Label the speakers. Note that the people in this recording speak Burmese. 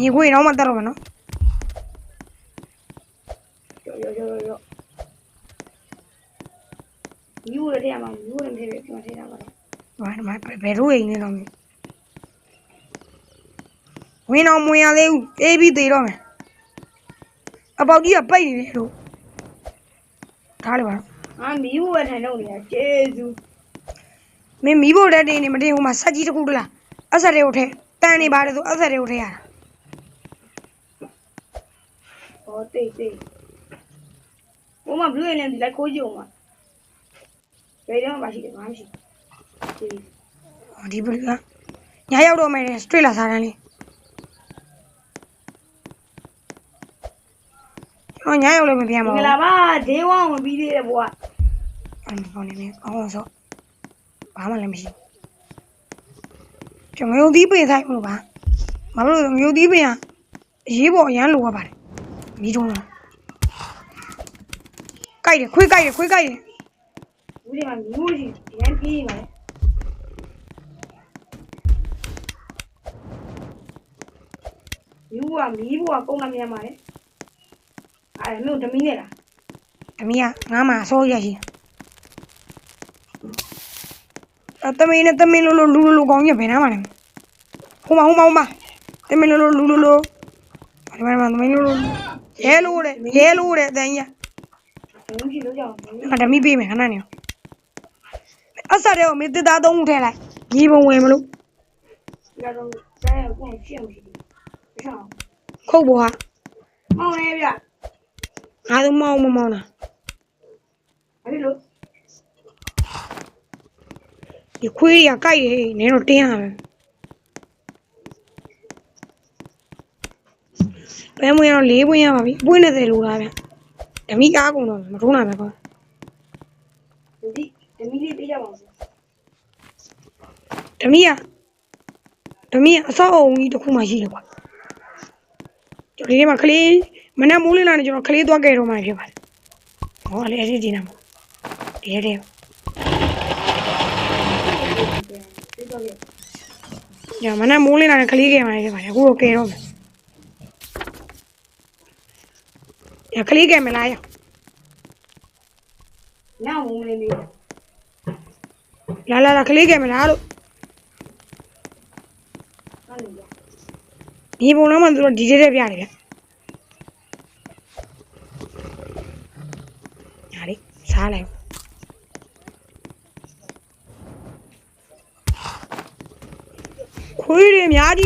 Speaker 1: ညီခွေတော့မှတက်တော့မယ်နော်
Speaker 2: ရောရောရောရောမြူရတဲ့မှာမြူရတဲ့ပြန်ထည့်တာပါတော့
Speaker 1: ဘာဒီမှာဘယ်လိုအိမ်နေတော့မလဲဝင်းအောင်မဝင်ရသေးဘူးအေးပြီးသေးတော့မယ်အပေါက်ကြီးကပိတ်နေတယ်လို့ထားလိုက်ပါတော့
Speaker 2: အာမြူရထိုင်တော့နေတာကျေစု
Speaker 1: မင်းမီးဖို့တက်တင်နေမတင်ဟိုမှာဆက်ကြီးတစ်ခုတလားအဆက်တွေကိုထဲတန်နေပါတယ်ဆိုအဆက်တွေကိုထဲရတာ
Speaker 2: ဟောတိတ်တိတ်ဘုမဘလူးရနေဒီလိုက်ခိုးကြည့်အောင်ပါဘယ်တော့မှရှိတယ်ဘာမှရှိဒီ
Speaker 1: ဟောဒီဘလူကညာရောက်တော့မယ်စထရိတ်လာစားတန်းလေးကျွန်တော်ညာရောက်လည်းမပြန်ပါ
Speaker 2: မင်္ဂ
Speaker 1: ဘူး
Speaker 2: လာပါဒေးဝအောင်ပြီးသေးတယ်ဘွာ
Speaker 1: အဲ့ဒီပေါ်နေနေအောင်းဆော့ဘာမှလည်းမရှိဘူးကျွန်တော်ငရုတ်သီးပင်ဆိုင်မလို့ပါမလို့ငရုတ်သီးပင်ကအရေးပေါ်အရန်လိုရပါတယ် မီးတုံးတော့ကြိုက်တယ်ခွေးကြိုက်တယ်ခွေးကြိုက်တယ်
Speaker 2: ဘူးဒီမှာမြူရှိရန်ပြီးနေတယ်မြူကမီးဘွာပုံလာမြန်ပါတယ်အဲ့မြို့ဓမီနဲ့လား။
Speaker 1: တမီးကငါမှအစိုးရရှိတယ်။အတမီးနဲ့တမီးလိုလိုလူလိုလိုကောင်းကြီးဘယ်နားမှာလဲ။ဟိုမှာဟိုမှာဟိုမှာတမီးလိုလိုလူလိုလိုဒီမှာဒီမှာတမီးလိုလို ရဲလိုတဲ့ရဲလိုတဲ့အတန်ကြီး
Speaker 2: မြူရှိလို့ကြောက်မြူ
Speaker 1: ကတမီးပေးမယ်ခဏနေအောင်။အဆက်တဲ့ကိုမေတစ်သားသုံးခုထည့်လိုက်။ညီပုံဝင်မလို့
Speaker 2: ရတော့ကျန်ရကိုရှင်းမရှိဘူးရှောင်း
Speaker 1: ခုတ်ပေါ်ဟာ
Speaker 2: မောင်းနေဗျ
Speaker 1: ငါတို့မောင်းမမောင်းတာ
Speaker 2: အဲ့ဒီလို
Speaker 1: ဒီခွေးတွေကကြိုက်တယ်နင်းတော့တင်းရပဲ။ဘ ယ်မွေးတော့လေးပွင့်ရပါပြီ။ပွင့်နေတယ်လို့လားဗျ။တမီးကားကုန်တော့မထုံးတာပဲကော
Speaker 2: ဒီဓမီလေးပေးကြပါဦး
Speaker 1: ဓမီကဓမီကအဆောက်အုံကြီးတစ်ခုမှရှိတယ်ကွာကျွန်တော်ဒီထဲမှာကလေးမနက်မိုးလင်းလာနေကျွန်တော်ကလေးသွားကြတော့မှဖြစ်ပါတယ်ဟောလေအဲ့ဒီဒီနာမဒီရဲတဲ့
Speaker 2: ဒီတော့လေ
Speaker 1: ညမနက်မိုးလင်းလာနေကလေးကြမှဖြစ်ပါတယ်အခုတော့ကြတော့မယ် ညကလေးကြမလားရ
Speaker 2: ညောင်းဝင်နေပြီ
Speaker 1: လာလာလာကလေးကြမလားလို့
Speaker 2: ဟုတ်တယ်ဗျ
Speaker 1: ဒီ